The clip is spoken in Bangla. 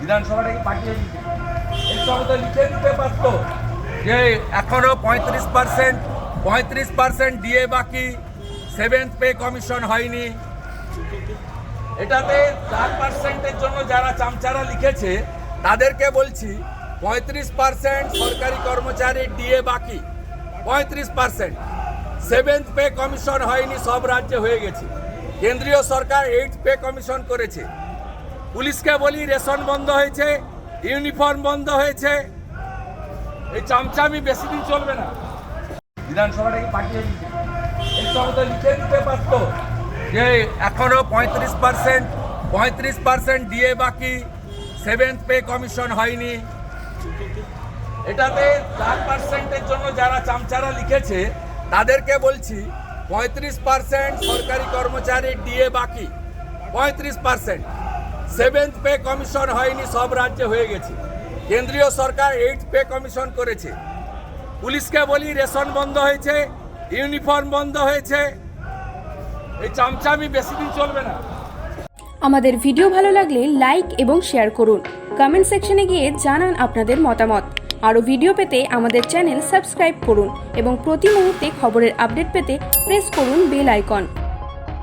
বিধানসভাটাকে পাঠিয়ে দিতে এই সব তো লিখে দিতে পারত যে এখনও পঁয়ত্রিশ পার্সেন্ট পঁয়ত্রিশ পার্সেন্ট ডিএ বাকি সেভেন্থ পে কমিশন হয়নি। এটাতে চার পার্সেন্টের জন্য যারা চামচারা লিখেছে, তাদেরকে বলছি পঁয়ত্রিশ পার্সেন্ট সরকারি কর্মচারীর ডিএ বাকি। পঁয়ত্রিশ পার্সেন্ট সেভেন্থ পে কমিশন হয়নি, সব রাজ্যে হয়ে গেছে। কেন্দ্রীয় সরকার এইট পে কমিশন করেছে। পুলিশকে বলি, রেশন বন্ধ হয়েছে, ইউনিফর্ম বন্ধ হয়েছে। এই চামচামি বেশি দিন চলবে না। বিধানসভাটাকে পাঠিয়ে দিতে এই সব তো লিখে দিতে পারতো যে এখনও পঁয়ত্রিশ পার্সেন্ট পঁয়ত্রিশ পার্সেন্ট ডিএ বাকি সেভেন্থ পে কমিশন হয়নি। এটাতে চার পার্সেন্টের জন্য যারা চামচারা লিখেছে, তাদেরকে বলছি পঁয়ত্রিশ পার্সেন্ট সরকারি কর্মচারীর ডিএ বাকি, পঁয়ত্রিশ পার্সেন্ট সেভেন্থ পে কমিশন হয়নি, সব রাজ্যে হয়ে গেছে। কেন্দ্রীয় সরকার এইট পে কমিশন করেছে। পুলিশকে বলি, রেশন বন্ধ হয়েছে ইউনিফর্ম বন্ধ হয়েছে। এই চামচামি বেশি দিন চলবে না। আমাদের ভিডিও ভালো লাগলে লাইক এবং শেয়ার করুন। কমেন্ট সেকশনে গিয়ে জানান আপনাদের মতামত। আরও ভিডিও পেতে আমাদের চ্যানেল সাবস্ক্রাইব করুন এবং প্রতি মুহূর্তে খবরের আপডেট পেতে প্রেস করুন বেল আইকন